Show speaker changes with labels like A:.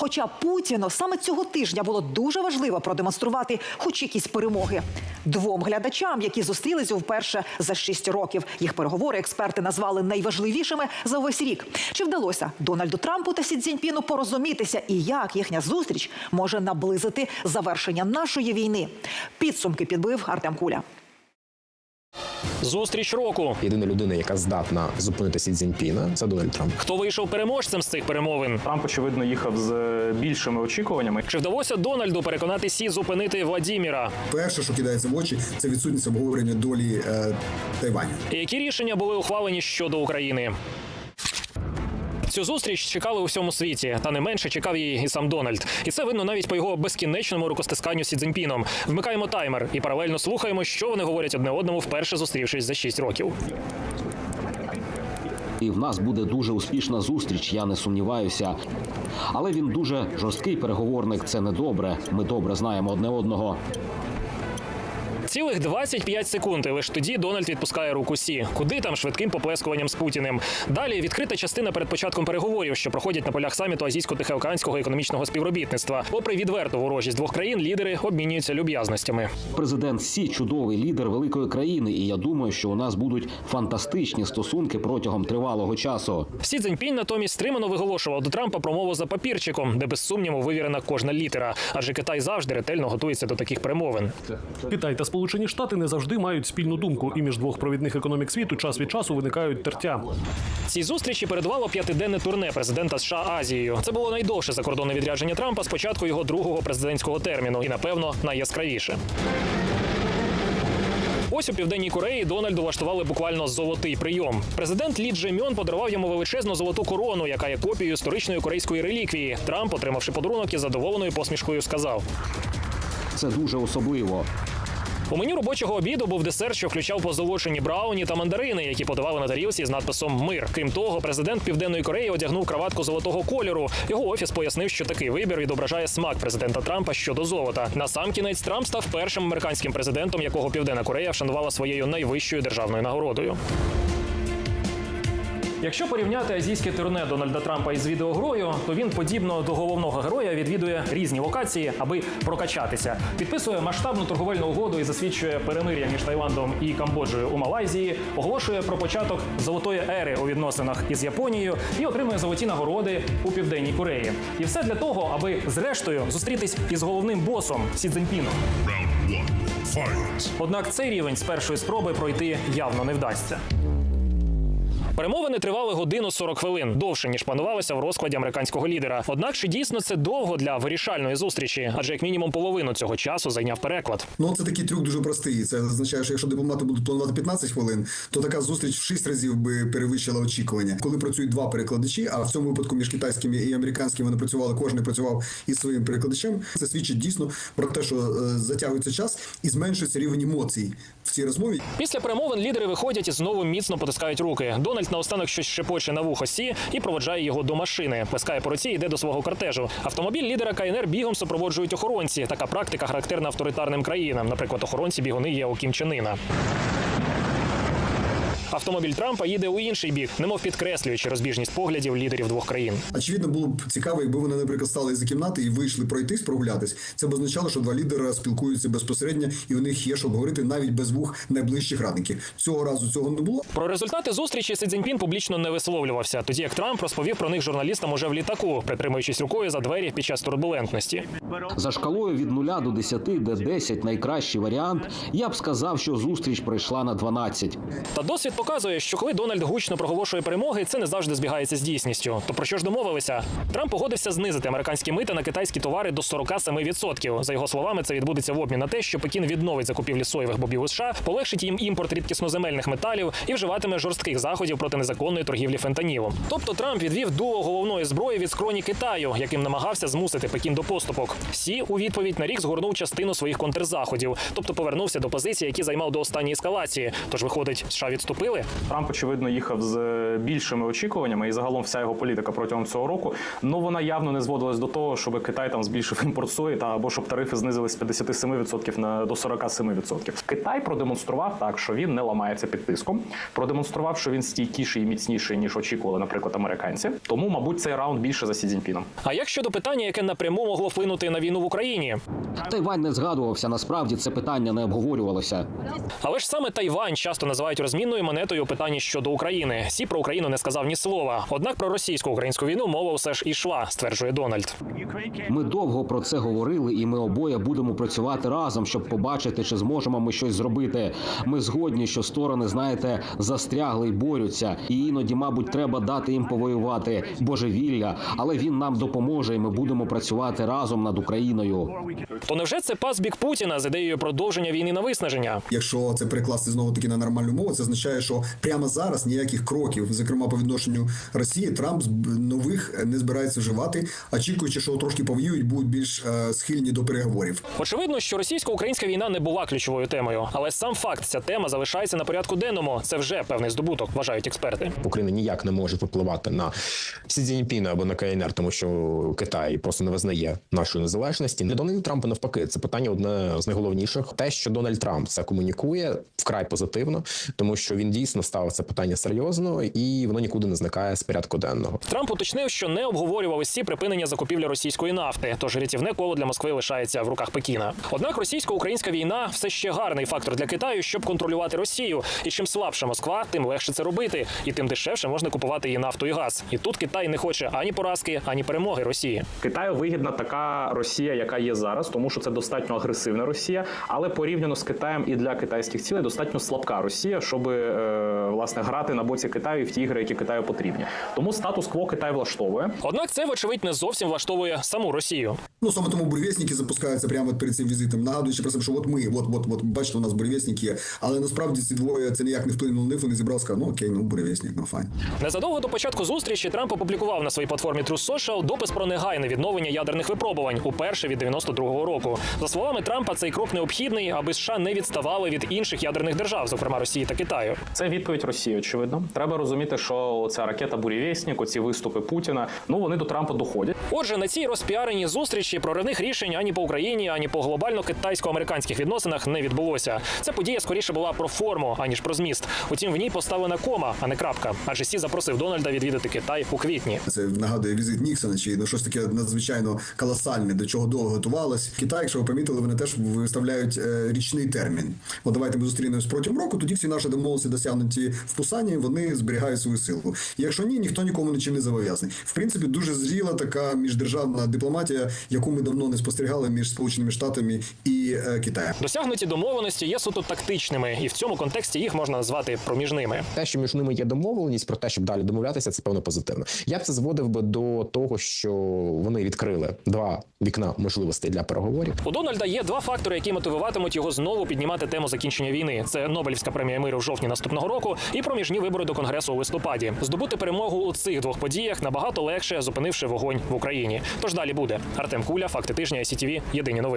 A: Хоча Путіну саме цього тижня було дуже важливо продемонструвати хоч якісь перемоги двом глядачам, які зустрілися вперше за шість років. Їх переговори експерти назвали найважливішими за увесь рік. Чи вдалося Дональду Трампу та Сі Цзіньпіну порозумітися, і як їхня зустріч може наблизити завершення нашої війни? Підсумки підбив Артем Куля.
B: Зустріч року.
C: Єдина людина, яка здатна зупинити Сі Цзіньпіна, це Дональд Трамп.
B: Хто вийшов переможцем з цих перемовин?
D: Трамп, очевидно, їхав з е, більшими очікуваннями.
B: Чи вдалося Дональду переконати Сі зупинити Владіміра?
E: Перше, що кидається в очі, це відсутність обговорення долі е, Тайваню.
B: Які рішення були ухвалені щодо України? Цю зустріч чекали у всьому світі, та не менше чекав її і сам Дональд. І це видно навіть по його безкінечному рукостисканню Сі Цзіньпіном. Вмикаємо таймер і паралельно слухаємо, що вони говорять одне одному, вперше зустрівшись за 6 років.
F: І в нас буде дуже успішна зустріч, я не сумніваюся. Але він дуже жорсткий переговорник. Це не добре. Ми добре знаємо одне одного.
B: Цілих 25 секунд, і лише тоді Дональд відпускає руку Сі. Куди там швидким поплескуванням з Путіним. Далі відкрита частина перед початком переговорів, що проходять на полях саміту Азійсько-Тихоокеанського економічного співробітництва. Попри відверту ворожість двох країн, лідери обмінюються люб'язностями.
F: Президент Сі чудовий лідер великої країни, і я думаю, що у нас будуть фантастичні стосунки протягом тривалого часу.
B: Сі Цзіньпінь натомість стримано виголошував до Трампа промову за папірчиком, де без сумніву вивірена кожна літера. Адже Китай завжди ретельно готується до таких перемовин.
G: Китай та Сполучені Штати не завжди мають спільну думку, і між двох провідних економік світу час від часу виникають тертя.
B: Цій зустрічі передувало п'ятиденне турне президента США Азією. Це було найдовше закордонне відрядження Трампа з початку його другого президентського терміну, і напевно найяскравіше. Ось у південній Кореї Дональду влаштували буквально золотий прийом. Президент Лі Дже Мьон подарував йому величезну золоту корону, яка є копією історичної корейської реліквії. Трамп, отримавши подарунок із задоволеною посмішкою, сказав:
F: Це дуже особливо.
B: У меню робочого обіду був десерт, що включав позолочені брауні та мандарини, які подавали на тарілці з надписом Мир. Крім того, президент Південної Кореї одягнув краватку золотого кольору. Його офіс пояснив, що такий вибір відображає смак президента Трампа щодо золота. Насамкінець Трамп став першим американським президентом, якого Південна Корея вшанувала своєю найвищою державною нагородою. Якщо порівняти азійське турне Дональда Трампа із відеогрою, то він подібно до головного героя відвідує різні локації, аби прокачатися. Підписує масштабну торговельну угоду і засвідчує перемир'я між Таїландом і Камбоджею у Малайзії, оголошує про початок золотої ери у відносинах із Японією і отримує золоті нагороди у південній Кореї. І все для того, аби зрештою зустрітись із головним босом Сі Цзіньпіном. Однак цей рівень з першої спроби пройти явно не вдасться. Перемовини тривали годину 40 хвилин, довше ніж планувалося в розкладі американського лідера. Однак чи дійсно це довго для вирішальної зустрічі? Адже як мінімум половину цього часу зайняв переклад.
E: Ну це такий трюк дуже простий. Це означає, що якщо дипломати будуть планувати 15 хвилин, то така зустріч в 6 разів би перевищила очікування. Коли працюють два перекладачі, а в цьому випадку між китайськими і американськими вони працювали, кожен працював із своїм перекладачем. Це свідчить дійсно про те, що е, затягується час і зменшується рівень емоцій в цій розмові.
B: Після перемовин лідери виходять і знову міцно потискають руки. Дональд наостанок щось шепоче на вухо Сі і проводжає його до машини. Плескає по руці йде до свого кортежу. Автомобіль лідера КНР бігом супроводжують охоронці. Така практика характерна авторитарним країнам. Наприклад, охоронці бігуни є у Кім Чен Іна. Автомобіль Трампа їде у інший бік, немов підкреслюючи розбіжність поглядів лідерів двох країн.
E: Очевидно, було б цікаво, якби вони, наприклад, стали із кімнати і вийшли пройтись, прогулятись. Це б означало, що два лідери спілкуються безпосередньо, і в них є що обговорити навіть без вух найближчих радників. Цього разу цього не було.
B: Про результати зустрічі Си Цзіньпін публічно не висловлювався, тоді як Трамп розповів про них журналістам уже в літаку, притримуючись рукою за двері під час турбулентності.
F: За шкалою від 0 до 10, де 10 – найкращий варіант, я б сказав, що зустріч пройшла на 12.
B: Та досвід показує, що коли Дональд гучно проголошує перемоги, це не завжди збігається з дійсністю. То про що ж домовилися? Трамп погодився знизити американські мита на китайські товари до 47%. За його словами, це відбудеться в обмін на те, що Пекін відновить закупівлі соєвих бобів у США, полегшить їм імпорт рідкісноземельних металів і вживатиме жорстких заходів проти незаконної торгівлі фентанілом. Тобто Трамп відвів дуо головної зброї від скроні Китаю, яким намагався змусити Пекін до поступок. Сі у відповідь на рік згорнув частину своїх контрзаходів, тобто повернувся до позицій, які займав до останньої ескалації. Тож виходить, США відступили. Зробили?
D: Трамп, очевидно, їхав з більшими очікуваннями, і загалом вся його політика протягом цього року. Ну вона явно не зводилась до того, щоб Китай там збільшив імпорт сої та або щоб тарифи знизились з 57% на до 47%. Китай продемонстрував так, що він не ламається під тиском. Продемонстрував, що він стійкіший і міцніший ніж очікували, наприклад, американці. Тому, мабуть, цей раунд більше за Сі Цзіньпіном.
B: А як щодо питання, яке напряму могло вплинути на війну в Україні?
F: Тайвань не згадувався. Насправді це питання не обговорювалося.
B: Але ж саме Тайвань часто називають розмінною монетою у питанні щодо України. Сі про Україну не сказав ні слова. Однак про російсько-українську війну мова все ж ішла, стверджує Дональд.
F: Ми довго про це говорили, і ми обоє будемо працювати разом, щоб побачити, чи зможемо ми щось зробити. Ми згодні, що сторони, знаєте, застрягли й борються, і іноді, мабуть, треба дати їм повоювати божевілля, але він нам допоможе, і ми будемо працювати разом над Україною.
B: То невже це пас бік Путіна з ідеєю продовження війни на виснаження?
E: Якщо це перекласти знову таки на нормальну мову, це означає, що прямо зараз ніяких кроків, зокрема по відношенню Росії, Трамп з- нових не збирається вживати, очікуючи, що трошки повоюють, будуть більш е, схильні до переговорів.
B: Очевидно, що російсько-українська війна не була ключовою темою, але сам факт ця тема залишається на порядку денному. Це вже певний здобуток, вважають експерти.
C: Україна ніяк не може впливати на Сі Цзіньпіна або на КНР, тому що Китай просто не визнає нашої незалежності. Для Дональда Трампа навпаки, це питання одне з найголовніших. Те, що Дональд Трамп це комунікує вкрай позитивно, тому що він дійсно ставив це питання серйозно і воно нікуди не зникає з порядку денного.
B: Трамп уточнив, що не обговорював із Сі припинення закупівлі російської нафти, тож рятівне коло для Москви лишається в руках Пекіна. Однак російсько-українська війна все ще гарний фактор для Китаю, щоб контролювати Росію. І чим слабша Москва, тим легше це робити, і тим дешевше можна купувати її нафту і газ. І тут Китай не хоче ані поразки, ані перемоги Росії.
D: Китаю вигідна така Росія, яка є зараз, тому що це достатньо агресивна Росія, але порівняно з Китаєм і для китайських цілей достатньо слабка Росія, щоб е, власне грати на боці Китаю в ті ігри, які Китаю потрібні. Тому статус-кво Китай влаштовує.
B: Однак це, вочевидь, не зовсім влаштовує саму Росію.
E: Ну саме тому буревісники запускаються прямо перед цим візитом, нагадуючи про себе, що от ми, от, от, от бачите, у нас буревісник є. Але насправді ці двоє це ніяк не вплинуло на них. Вони зібрали, сказали, ну окей, ну буревісник, ну файн.
B: Незадовго до початку зустрічі Трамп опублікував на своїй платформі True Social допис про негайне відновлення ядерних випробувань уперше від 92-го року. За словами Трампа, цей крок необхідний, аби США не відставали від інших ядерних держав, зокрема Росії та Китаю.
D: Це відповідь Росії. Очевидно, треба розуміти, що ця ракета бурєвєснік, оці виступи Путіна, ну вони до Трампа доходять.
B: Отже, на цій розпіареній зустрічі проривних рішень ані по Україні, ані по глобально китайсько-американських відносинах не відбулося. Ця подія скоріше була про форму, аніж про зміст. Утім, в ній поставлена кома, а не крапка. Адже Сі запросив Дональда відвідати Китай у квітні.
E: Це нагадує візит Ніксона чи ну, щось таке надзвичайно колосальне, до чого довго готувалось. Китай, якщо ви помітили, вони теж виставляють е, річний термін. От давайте ми зустрінемось протягом року. Тоді всі наші домовленості досягнуті в Пусані, вони зберігають свою силу. Якщо ні, ніхто нікому нічим не зобов'язаний. В принципі, дуже зріла така міждержавна дипломатія, яку ми давно не спостерігали між Сполученими Штатами і е, Китаєм.
B: Досягнуті домовленості є суто тактичними, і в цьому контексті їх можна назвати проміжними.
C: Те, що між ними є домовленість про те, щоб далі домовлятися, це певно позитивно. Я б це зводив би до того, що вони відкрили два вікна можливостей для переговорів.
B: У Дональда є два фактори, які мотивуватимуть його знову піднімати тему закінчення війни. Це Нобелівська премія миру в жовтні наступного року і проміжні вибори до конгресу у листопаді. Здобути перемогу у цих двох подіях набагато легше, зупинивши вогонь в Україні. Тож далі буде Артем Куля, факти тижня, СІТВ, єдині новини.